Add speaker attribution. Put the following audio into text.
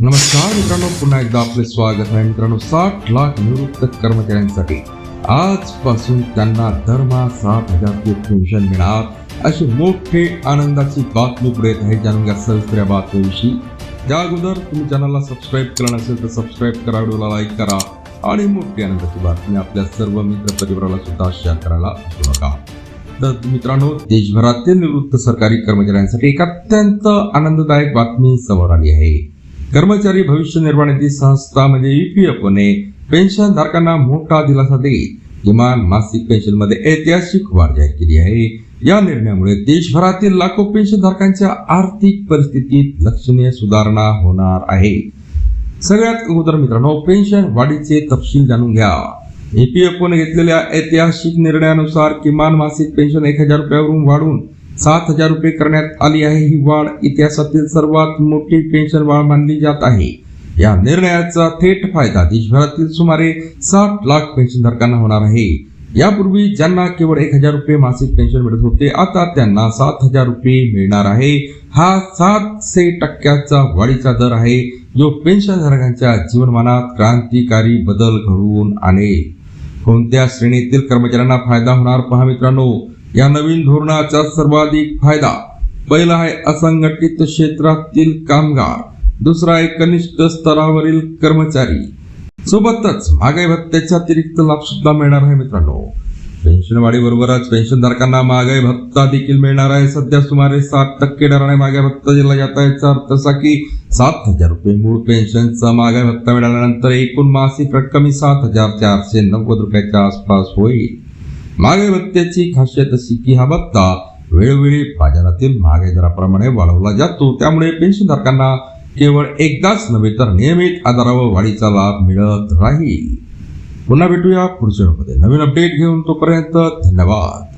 Speaker 1: नमस्कार मित्रांनो पुन्हा एकदा आपले स्वागत आहे. मित्रांनो साठ लाख निवृत्त कर्मचाऱ्यांसाठी आजपासून त्यांना दरमहा सात हजार ते पेन्शन मिळणार. अशी मोठे आनंदाची बातमी पुढे येत आहे. जाणून घ्या सविस्तर बातमीविषयी. त्या अगोदर तुम्ही चॅनलला सबस्क्राईब केलं नसेल तर सबस्क्राईब करा व्हिडिओला लाईक करा आणि मोठी आनंदाची बातमी आपल्या सर्व मित्र परिवाराला सुद्धा शेअर करायला विसरू नका. तर मित्रांनो देशभरातील निवृत्त सरकारी कर्मचाऱ्यांसाठी एक अत्यंत आनंददायक बातमी समोर आली आहे. कर्मचारी भविष्य निर्वाह निधी संस्था म्हणजे ईपीएफओने पेन्शन धारकांना मोठा दिलासा देत किमान मासिक पेन्शनमध्ये ऐतिहासिक वाढ जाहीर केली आहे. या निर्णयामुळे देशभरातील लाखो पेन्शन धारकांच्या आर्थिक परिस्थितीत लक्षणीय सुधारणा होणार आहे. सगळ्यात अगोदर मित्रांनो पेन्शन वाढीचे तपशील जाणून घ्या. ईपीएफओ ने घेतलेल्या ऐतिहासिक निर्णयानुसार किमान मासिक पेन्शन एक हजार रुपयावरून वाढून सात हजार रुपये करण्यात आली आहे. ही वाढ इतिहासातील सर्वात मोठी पेन्शन वाढ मानली जात आहे. या निर्णयाचा थेट फायदा देशभरातील सुमारे साठ लाख पेन्शनधारकांना होणार आहे. यापूर्वी ज्यांना केवळ एक हजार रुपये मासिक पेन्शन मिळत होते आता त्यांना सात हजार रुपये मिळणार आहे. हा सातशे टक्क्याचा वाढीचा दर आहे जो पेन्शनधारकांच्या जीवनमानात क्रांतिकारी बदल घडवून आणेल. कोणत्या श्रेणीतील कर्मचाऱ्यांना फायदा होणार पहा मित्रांनो. या नवीन धोरणाचा सर्वाधिक फायदा पहिला आहे असंघटित क्षेत्रातील कामगार दुसरा आहे कनिष्ठ स्तरावरील कर्मचारी. सोबतच महागाई भत्त्याच्या अतिरिक्त लाभ सुद्धा मिळणार आहे मित्रांनो. पेन्शनवाढी बरोबरच पेन्शनधारकांना महागाई भत्ता देखील मिळणार आहे. सध्या सुमारे सात टक्के दराने महागाई भत्ता दिला जात आहे. याचा अर्थ असा की सात हजार रुपये मूळ पेन्शनचा महागाई भत्ता मिळाल्यानंतर एकूण मासिक रक्कम ही सात हजार चारशे नव्वद रुपयाच्या आसपास होईल. मागे भत्त्याची खासियत अशी की हा भत्ता वेळोवेळी बाजारातील महागाई दराप्रमाणे वाढवला जातो. त्यामुळे पेन्शनधारकांना केवळ एकदाच नव्हे तर नियमित आधारावर वाढीचा लाभ मिळत राहील. पुन्हा भेटूया पुढच्या नवीन अपडेट घेऊन तोपर्यंत धन्यवाद.